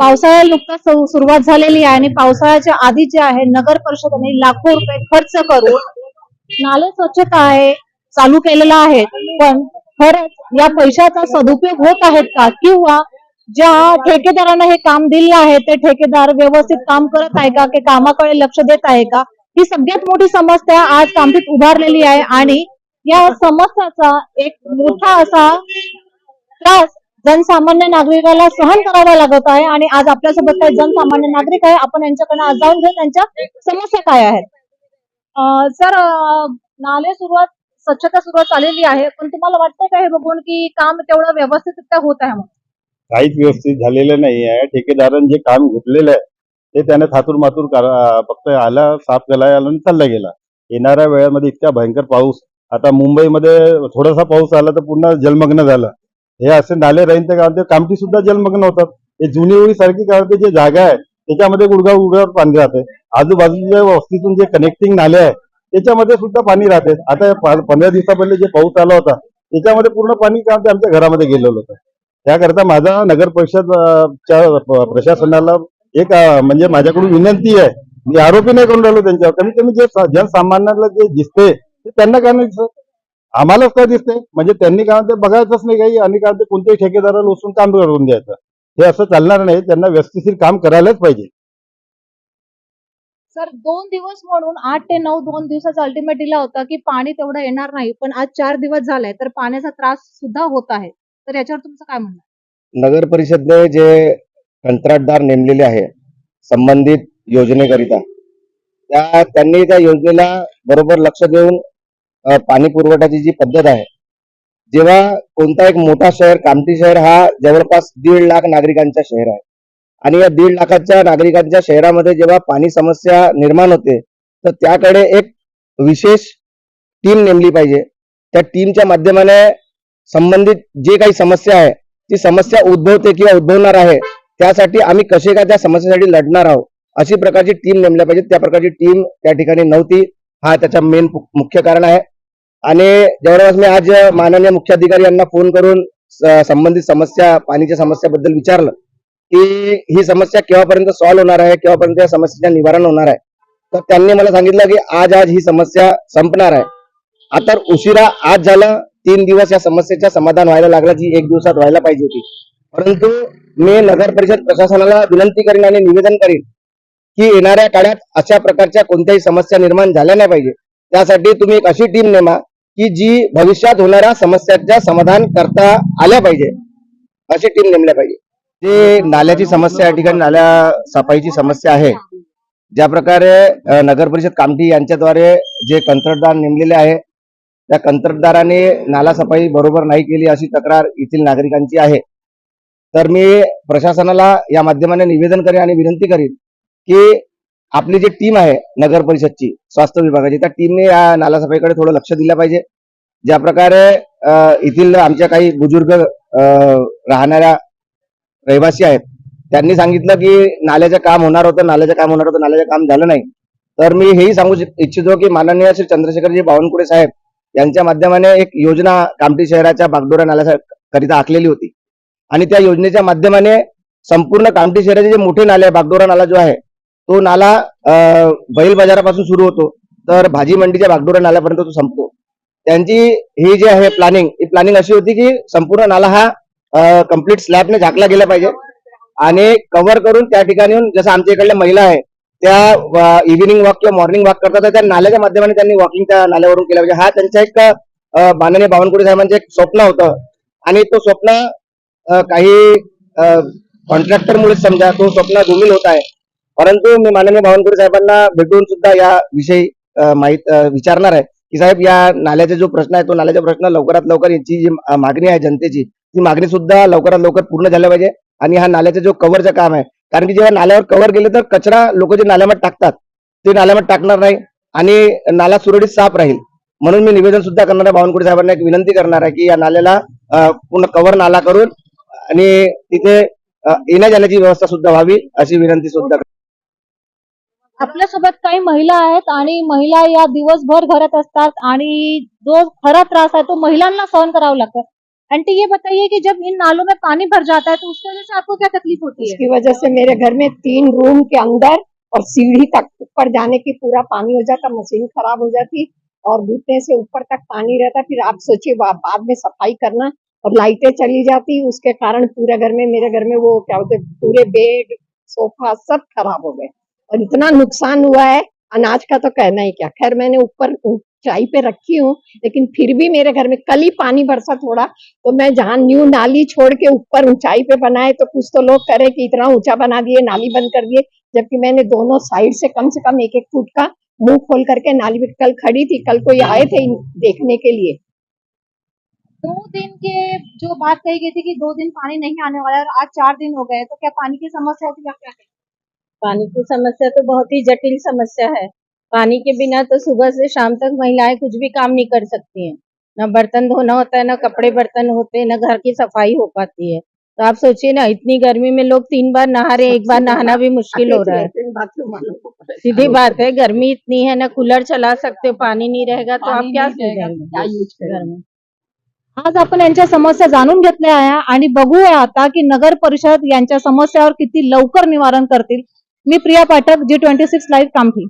पावसाळ्याला नुकताच सुरुवात झालेली आहे आणि पावसाळ्याच्या आधी जे आहे नगर परिषदेने लाखो रुपये खर्च करून नाले स्वच्छता आहे चालू केलेला आहे. पण खरंच या पैशाचा सदुपयोग होत आहेत का? किंवा ज्या ठेकेदारांना हे काम दिले आहे ते ठेकेदार व्यवस्थित काम करत आहे का? की कामाकडे लक्ष देत आहे का? ही सगळ्यात मोठी समस्या आज कामतीत उभारलेली आहे आणि या समस्याचा एक मोठा असा त्रास जनसामान्य नागरिकाला सहन करावा लागत आहे आणि आज आपल्यासोबत काही जनसामान्य नागरिक आहे. आपण यांच्याकडे आज जाऊन घेऊ त्यांच्या समस्या काय आहेत. सर नाले सुरुवात स्वच्छता सुरुवात झालेली आहे. पण तुम्हाला वाटतं का हे बघून की काम तेवढं व्यवस्थितरित्या होत आहे मग काहीच व्यवस्थित झालेलं नाही आहे. ठेकेदारांनी जे काम घेतलेलं आहे ते त्याने थातूर मातूर फक्त आला साफ केला आला आणि चालला गेला. येणाऱ्या वेळामध्ये इतका भयंकर पाऊस. आता मुंबईमध्ये थोडासा पाऊस आला तर पुन्हा जलमग्न झालं. हे असे नाले राहीन तर काय होते, कामठी सुद्धा जलमग्न होतात. हे जुनी ओळी सारखी काय होते जे जागा आहे त्याच्यामध्ये गुडघा गुडगावर पाणी राहते. आजूबाजूच्या वस्तीतून जे कनेक्टिंग नाले आहे त्याच्यामध्ये सुद्धा पाणी राहते. आता पंधरा दिवसा पहिले जे पाऊस आला होता त्याच्यामध्ये पूर्ण पाणी काय होते, आमच्या घरामध्ये गेलेलं होतं. त्याकरता माझा नगर परिषद प्रशासनाला एक म्हणजे माझ्याकडून विनंती आहे. मी आरोपी नाही करून राहिलो त्यांच्यावर. कमीत कमी जे जनसामान्याला जे दिसते ते त्यांना काय नाही दिसत. आम्हालाच काय दिसते म्हणजे त्यांनी काय म्हणते बघायचंच नाही काही. आणि काय म्हणते कोणत्याही ठेकेदाराला उचलून काम करून द्यायचं. हे असं चालणार नाही. त्यांना व्यवस्थिशीर काम करायलाच पाहिजे. सर दोन दिवस म्हणून आठ ते नऊ दोन दिवसाचा अल्टिमेट दिला होता की पाणी तेवढं येणार नाही. पण आज चार दिवस झालाय तर पाण्याचा त्रास सुद्धा होत आहे. तर याच्यावर तुमचं काय म्हणणं आहे? नगर परिषदने जे कंत्राटदार नेमलेले आहे संबंधित योजनेकरिता त्या त्यांनी त्या योजनेला बरोबर लक्ष देऊन पाणी पुरवठ्याची जी पद्धत आहे जेव्हा कोणता एक मोठा शहर कामठी शहर हा जवळपास दीड लाख नागरिकांचा शहर आहे. आणि या दीड लाखाच्या नागरिकांच्या शहरामध्ये जेव्हा पाणी समस्या निर्माण होते तर त्याकडे एक विशेष टीम नेमली पाहिजे. त्या टीमच्या माध्यमाने संबंधित जे काही समस्या आहे ती समस्या उद्भवते किंवा उद्भवणार आहे त्यासाठी आम्ही कसे काय त्या समस्येसाठी लढणार आहोत अशी प्रकारची टीम नेमल्या पाहिजे. त्या प्रकारची टीम त्या ठिकाणी नव्हती. हा त्याचा मेन मुख्य कारण आहे. आणि जवळपास मी आज माननीय मुख्याधिकारी यांना फोन करून संबंधित समस्या पाणीच्या समस्याबद्दल विचारलं की ही समस्या केव्हापर्यंत सॉल्व्ह होणार आहे केव्हापर्यंत या समस्येचं निवारण होणार आहे? तर त्यांनी मला सांगितलं की आज आज ही समस्या संपणार आहे. आता उशिरा आज झालं तीन दिवस या समस्येचं समाधान व्हायला लागलं जी एक दिवसात व्हायला पाहिजे होती. परंतु मी नगर परिषद प्रशासनाला विनंती करीन आणि निवेदन करीन की येणाऱ्या काळात अशा प्रकारच्या कोणत्याही समस्या निर्माण झाल्या नाही पाहिजे. त्यासाठी तुम्ही एक अशी टीम नेमा की जी भविष्यात होणाऱ्या समस्याच्या समाधान करता आल्या पाहिजे अशी टीम नेमल्या पाहिजे. जे नाल्याची समस्या या ठिकाणी नाल्या सफाईची समस्या आहे ज्या प्रकारे नगर परिषद कामठी यांच्याद्वारे जे कंत्राटदार नेमलेले आहे त्या कंत्राटदाराने नाला सफाई बरोबर नाही केली अशी तक्रार येथील नागरिकांची आहे. तर मी प्रशासनाला या माध्यमाने निवेदन करेन आणि विनंती करीन की आपली जी टीम आहे नगर परिषदची स्वास्थ्य विभागाची त्या टीमने या नालासफाईकडे थोडं लक्ष दिलं पाहिजे. ज्या प्रकारे येथील आमच्या काही बुजुर्ग राहणाऱ्या रहिवासी आहेत त्यांनी सांगितलं की नाल्याचं काम होणार होतं नाल्याचं काम होणार होतं नाल्याचं काम झालं नाही. तर मी हेही सांगू इच्छितो की माननीय श्री चंद्रशेखरजी बावनकुळे साहेब यांच्या माध्यमाने एक योजना कामठी शहराच्या बागडोरा नाल्याकरिता आखलेली होती. आणि त्या योजनेच्या माध्यमाने संपूर्ण कामठी शहराचे जे मोठे नाले आहे बागडोरा नाला जो आहे तो नाला बैल बाजारापासून सुरू होतो. तर भाजी मंडीच्या बागडोरा नाल्यापर्यंत तो संपतो. त्यांची ही जी आहे प्लॅनिंग ही प्लॅनिंग अशी होती की संपूर्ण नाला हा कंप्लीट स्लॅबने झाकला गेला पाहिजे. आणि कव्हर करून त्या ठिकाणी येऊन जसं आमच्या इकडल्या महिला आहे त्या इव्हिनिंग वॉक किंवा मॉर्निंग वॉक करतात तर त्या नाल्याच्या माध्यमाने त्यांनी वॉकिंग त्या नाल्यावरून केलं पाहिजे. हा त्यांचा एक माननीय बावनकुळे साहेबांचं एक स्वप्न होतं. आणि तो स्वप्न काही कॉन्ट्रॅक्टरमुळेच समजा तो स्वप्न धुमील होत आहे. परंतु मी माननीय बावनकुळे साहेबांना भेटून सुद्धा या विषयी माहीत विचारणार आहे की साहेब या नाल्याचा जो प्रश्न आहे तो नाल्याचा प्रश्न लवकरात लवकर याची जी मागणी आहे जनतेची ती मागणी सुद्धा लवकरात लवकर पूर्ण झाल्या पाहिजे आणि हा नाल्याचं जो कव्हरचं काम आहे कारण की जेव्हा नाल्यावर कव्हर गेले तर कचरा लोक जे नाल्यामध्ये टाकतात ते नाल्यामध्ये टाकणार नाही आणि नाला सुरळीत साफ राहील. म्हणून मी निवेदन सुद्धा करणार आहे बावनकुळे साहेबांना एक विनंती करणार आहे की या नाल्याला पूर्ण कव्हर नाला करून आणि तिथे येण्या जाण्याची व्यवस्था सुद्धा व्हावी अशी विनंती सुद्धा आपल्यासोबत काही महिला आणि महिला या दिवसभर घरात असतात आणि जो खरा त्रास है तो महिलांना सहन करावा लागतो. आंटी ये बताइए कि जब इन नालों में पानी भर जाता है तो उसकी वजह से आपको क्या तकलीफ़ होती है? इसकी वजह से मेरे घर में तीन रूम के अंदर और सीढ़ी तक ऊपर जाने की पूरा पानी हो जाता, मशीन खराब हो जाती और घुटने से ऊपर तक पानी रहता। फिर आप सोचिए बाद में सफ़ाई करना और लाइटें चली जाती, उसके कारण पूरे घर में, मेरे घर में वो क्या होते पूरे बेड, सोफा सब खराब हो गए। और इतना नुकसान हुआ है, अनाज का तो कहना ही क्या खैर, मैंने ऊपर ऊंचाई पे रखी हूँ, लेकिन फिर भी मेरे घर में कल ही पानी बरसा थोड़ा तो मैं जहाँ न्यू नाली छोड़ के ऊपर ऊंचाई पे बनाए तो कुछ तो लोग करे कि इतना ऊँचा बना दिए, नाली बंद कर दिए, जबकि मैंने दोनों साइड से कम से कम एक एक फुट का मुँह खोल करके नाली में कल खड़ी थी, कल कोई आए थे देखने के लिए दो दिन के जो बात कही गई थी कि दो दिन पानी नहीं आने वाला और आज चार दिन हो गए तो क्या पानी की समस्या होती क्या? पानी की समस्या तो बहुत ही जटिल समस्या है। पानी के बिना तो सुबह से शाम तक महिलाएं कुछ भी काम नहीं कर सकती हैं। न बर्तन धोना होता है न कपड़े बर्तन होते हैं न घर की सफाई हो पाती है। तो आप सोचिए ना इतनी गर्मी में लोग तीन बार नहा रहे हैं, एक बार नहाना भी मुश्किल हो रहा है। सीधी बात है गर्मी इतनी है ना कूलर चला सकते हो पानी नहीं रहेगा तो आप क्या आज आपण यांच्या समस्या जाणून घेतल्या आणि बघूया आता की नगर परिषद यांच्या समस्यावर किती लवकर निवारण करतील मी Priya Pathak G twenty six live Kamthi